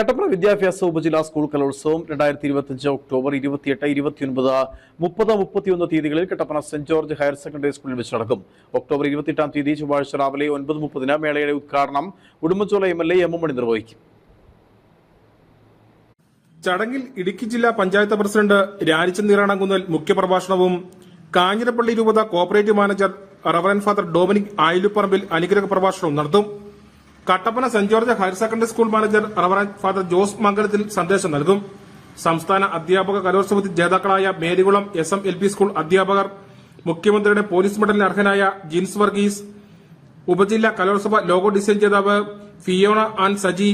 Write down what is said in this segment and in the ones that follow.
കട്ടപ്പന വിദ്യാഭ്യാസ ഉപജില്ലാ സ്കൂൾ കലോത്സവം രണ്ടായിരത്തി ഇരുപത്തിയഞ്ച് ഒക്ടോബർ ഇരുപത്തിയെട്ട് ഇരുപത്തിയൊൻപത് മുപ്പത് മുപ്പത്തിയൊന്ന് തീയതികളിൽ Kattappana saint George higher secondary സ്കൂളിൽ വെച്ച് നടക്കും. ഒക്ടോബർ ഇരുപത്തിയെട്ടാം തീയതി ചൊവ്വാഴ്ച രാവിലെ ഒൻപത് മുപ്പതിന് മേളയുടെ ഉദ്ഘാടനം Udumbanchola M L A M Mani നിർവഹിക്കും. ചടങ്ങിൽ ഇടുക്കി ജില്ലാ പഞ്ചായത്ത് പ്രസിഡന്റ് രാജചന്ദ്രാണകുന്നൽ മുഖ്യപ്രഭാഷണവും കാഞ്ഞിരപ്പള്ളി രൂപത cooperative manager reverend father Dominic Ayiluparambil അനുഗ്രഹ പ്രഭാഷണവും നടത്തും. Kattappana saint George higher secondary school manager reverend father Jose Mangalathil സന്ദേശം നൽകും. സംസ്ഥാന അധ്യാപക കലോത്സവത്തിൽ ജേതാക്കളായ Marykulam S M L P school അധ്യാപകർ മുഖ്യമന്ത്രിയുടെ പോലീസ് മെഡലിന് അർഹനായ ജിൻസ് വർഗീസ് ഉപജില്ലാ കലോത്സവ ലോഗോ ഡിസൈൻ ജേതാവ് ഫിയോണ ആൻഡ് സജി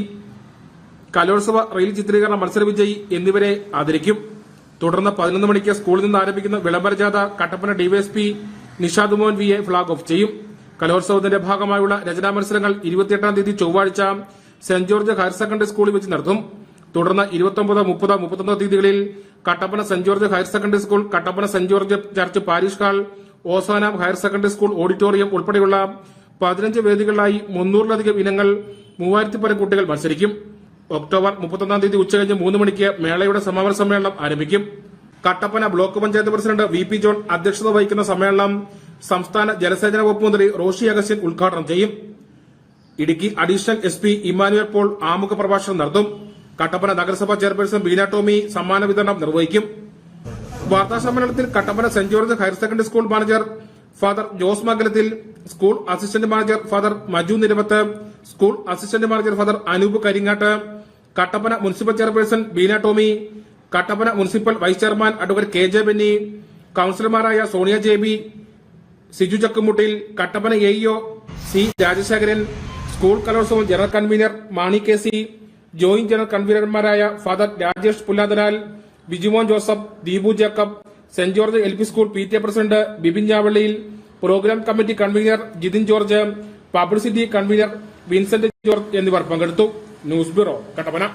കലോത്സവ റെയിൽ ചിത്രീകരണ മത്സര വിജയി എന്നിവരെ ആദരിക്കും. തുടർന്ന് പതിനൊന്ന് മണിക്ക് സ്കൂളിൽ നിന്ന് ആരംഭിക്കുന്ന വിളംബര ജാഥ Kattappana DYSP Nishad Mohan V A flag off ചെയ്യും. കലോത്സവത്തിന്റെ ഭാഗമായുള്ള രചനാ മത്സരങ്ങൾ ഇരുപത്തിയെട്ടാം തീയതി ചൊവ്വാഴ്ച സെന്റ് ജോർജ് ഹയർ സെക്കൻഡറി സ്കൂളിൽ വെച്ച് നടത്തും. തുടർന്ന് ഇരുപത്തൊമ്പത് മുപ്പത് മുപ്പത്തൊന്ന് തീയതികളിൽ Kattappana saint George higher secondary school Kattappana saint George church parish hall Hosanna higher secondary school auditorium ഉൾപ്പെടെയുള്ള പതിനഞ്ച് വേദികളിലായി മുന്നൂറിലധികം ഇനങ്ങൾ മൂവായിരത്തി പരം കുട്ടികൾ മത്സരിക്കും. ഒക്ടോബർ മുപ്പത്തൊന്നാം തീയതി ഉച്ചകഴിഞ്ഞ് മൂന്ന് മണിക്ക് മേളയുടെ സമാപന സമ്മേളനം ആരംഭിക്കും. Kattappana block panchayat president V P John അധ്യക്ഷത വഹിക്കുന്ന സമ്മേളനം സംസ്ഥാന ജലസേചന വകുപ്പ് മന്ത്രി റോഷി അഗസ്യൻ ഉദ്ഘാടനം ചെയ്യും. Idukki additional S P Emmanuel Paul ആമുഖ പ്രഭാഷണം നടത്തും. കട്ടപ്പന നഗരസഭാ ചെയർപേഴ്സൺ ബീന ടോമി സമ്മാന വിതരണം നിർവഹിക്കും. വാർത്താ സമ്മേളനത്തിൽ Kattappana saint George higher secondary school manager father Jose Mangalathil school assistant manager father Maju Niravath school assistant manager father Anoop Karingattu Kattappana municipal chairperson Beena Tomy Kattappana municipal vice chairman advocate K J Benny കൌൺസിലർമാരായ Sonia J B Siju Chakkumuttil Kattappana AEO C Rajasekharan school കലോത്സവം general convener Mani K C joint general കൺവീനർമാരായ father Rajesh Pullathanal Bijumon Joseph Deepu Jacob saint George L P school P T A president Bibin Chavalliyil programme committee convener Jithin George publicity convener Vincent George എന്നിവർ പങ്കെടുത്തു. News bureau Kattappana.